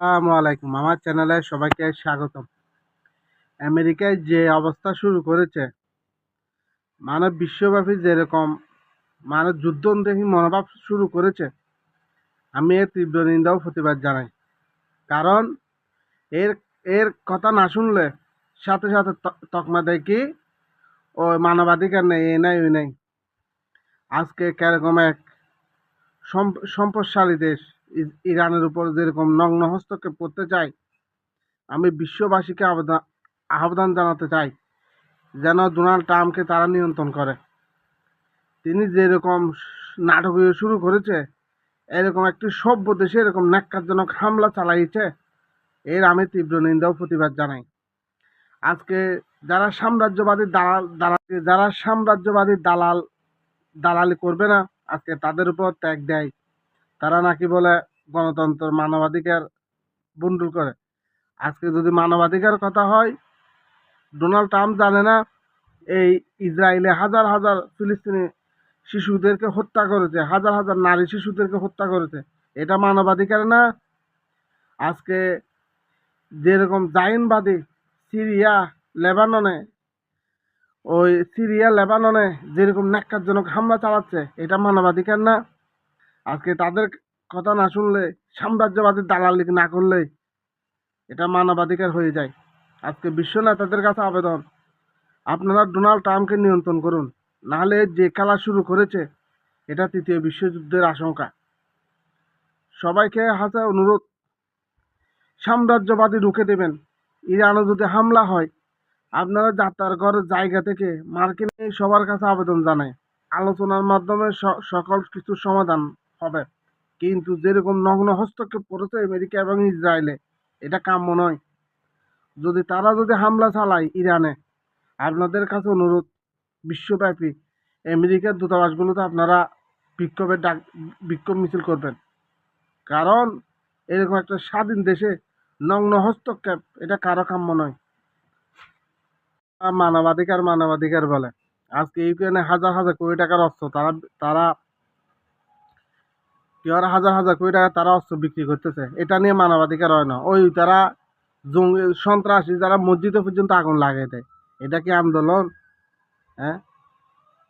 আসসালামু আলাইকুম। আমার চ্যানেলে সবাইকে স্বাগতম। আমেরিকায় যে অবস্থা শুরু করেছে, মানব বিশ্বব্যাপী যেরকম মানব যুদ্ধদেহী মনোভাব শুরু করেছে, আমি এর তীব্র নিন্দা ও প্রতিবাদ জানাই। কারণ এর এর কথা না শুনলে সাথে সাথে তকমা কি? ও মানবাধিকার নেই, এ নাই, ওই নাই। আজকে কেরকম এক সম- সম্পদশালী দেশ ইরানের উপর যেরকম নগ্ন হস্তক্ষেপ করতে চায় আমি বিশ্ববাসীকে আবেদন আহ্বান জানাতে চাই যেন ডোনাল্ড ট্রাম্পকে তারা নিয়ন্ত্রণ করে। তিনি যেরকম নাটকীয় শুরু করেছে, এরকম একটি সভ্য দেশে এরকম ন্যাক্কারজনক হামলা চালাইছে, এর আমি তীব্র নিন্দা ও প্রতিবাদ জানাই। আজকে যারা সাম্রাজ্যবাদী দালাল দালাল, যারা সাম্রাজ্যবাদী দালাল, দালালি করবে না, আজকে তাদের উপর ত্যাগ দেয়। তারা নাকি বলে গণতন্ত্র মানবাধিকার বুন্ডুল করে। আজকে যদি মানবাধিকার কথা হয়, ডোনাল্ড ট্রাম্প জানে না, এই ইসরায়েলে হাজার হাজার ফিলিস্তিনি শিশুদেরকে হত্যা করেছে, হাজার হাজার নারী শিশুদেরকে হত্যা করেছে। এটা মানবাধিকার না? আজকে যেরকম জাইনবাদী সিরিয়া, লেবাননে, ওই সিরিয়া, লেবাননে যেরকম ন্যাক্কারজনক হামলা চালাচ্ছে, এটা মানবাধিকার না? আজকে তাদের কথা না শুনলে সাম্রাজ্যবাদী দালালি না করলে এটা মানবাধিকার হয়ে যায়। আজকে বিশ্ব নেতাদের কাছে আবেদন, আপনারা ডোনাল্ড ট্রাম্পকে নিয়ন্ত্রণ করুন, নাহলে যে খেলা শুরু করেছে, এটা তৃতীয় বিশ্বযুদ্ধের আশঙ্কা। সবাইকে হাতে অনুরোধ, সাম্রাজ্যবাদী রুখে দেবেন। ইরানে যদি হামলা হয়, আপনারা যাত্রার ঘরের জায়গা থেকে মার্কিন সবার কাছে আবেদন জানায়। আলোচনার মাধ্যমে সকল কিছুর সমাধান হবে। কিন্তু যেরকম নগ্ন হস্তক্ষেপ করেছে আমেরিকা এবং ইসরায়েলে, এটা কাম্য নয়। যদি তারা যদি হামলা চালায় ইরানে, আপনাদের কাছে অনুরোধ, বিশ্বব্যাপী আমেরিকার দূতাবাসগুলোতে আপনারা বিক্ষোভের ডাক, বিক্ষোভ মিছিল করবেন। কারণ এরকম একটা স্বাধীন দেশে নগ্ন হস্তক্ষেপ, এটা কারও কাম্য নয়। মানবাধিকার মানবাধিকার বলে। আজকে ইউক্রেনে হাজার হাজার কোটি টাকার অস্ত্র, তারা তারা কি ওরা হাজার হাজার কোটি টাকা তারা অস্ত্র বিক্রি করতেছে। এটা নিয়ে মানবাধিকার হয় না। ওই তারা জঙ্গি, সন্ত্রাসী যারা মসজিদে পর্যন্ত আগুন লাগিয়ে দেয়, এটা কি আন্দোলন? হ্যাঁ?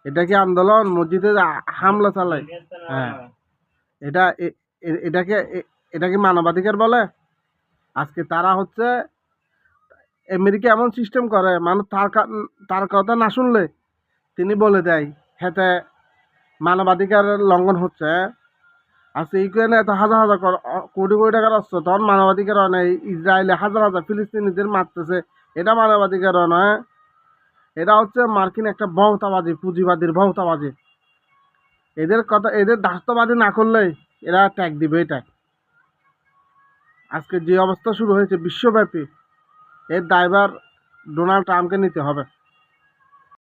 এটা কি আন্দোলন? মসজিদে হামলা চালায়। হ্যাঁ। এটা এটাকে এটা কি মানবাধিকার বলে? আজকে তারা হচ্ছে, আমেরিকা এমন সিস্টেম করে, মানুষ তার তার কথা না শুনলে তিনি বলে দেয় হেতে মানবাধিকার লঙ্ঘন হচ্ছে হ্যাঁ? আজকে ইউক্রেনে এত হাজার হাজার কোটি কোটি টাকার অস্ত্র, তখন মানবাধিকার হয় না। ইসরায়েলে হাজার হাজার ফিলিস্তিনিদের মারতেছে। এটা মানবাধিকার হয় না হ্যাঁ? এটা হচ্ছে মার্কিন একটা বহুতাবাদী পুঁজিবাদীর বহুতাবাদী এদের কথা, এদের দাস্তবাদী না করলে এরা ট্যাগ দিবে, এটা। আজকে যে অবস্থা শুরু হয়েছে, বিশ্বব্যাপী, এর দায়ভার ডোনাল্ড ট্রাম্পকে নিতে হবে।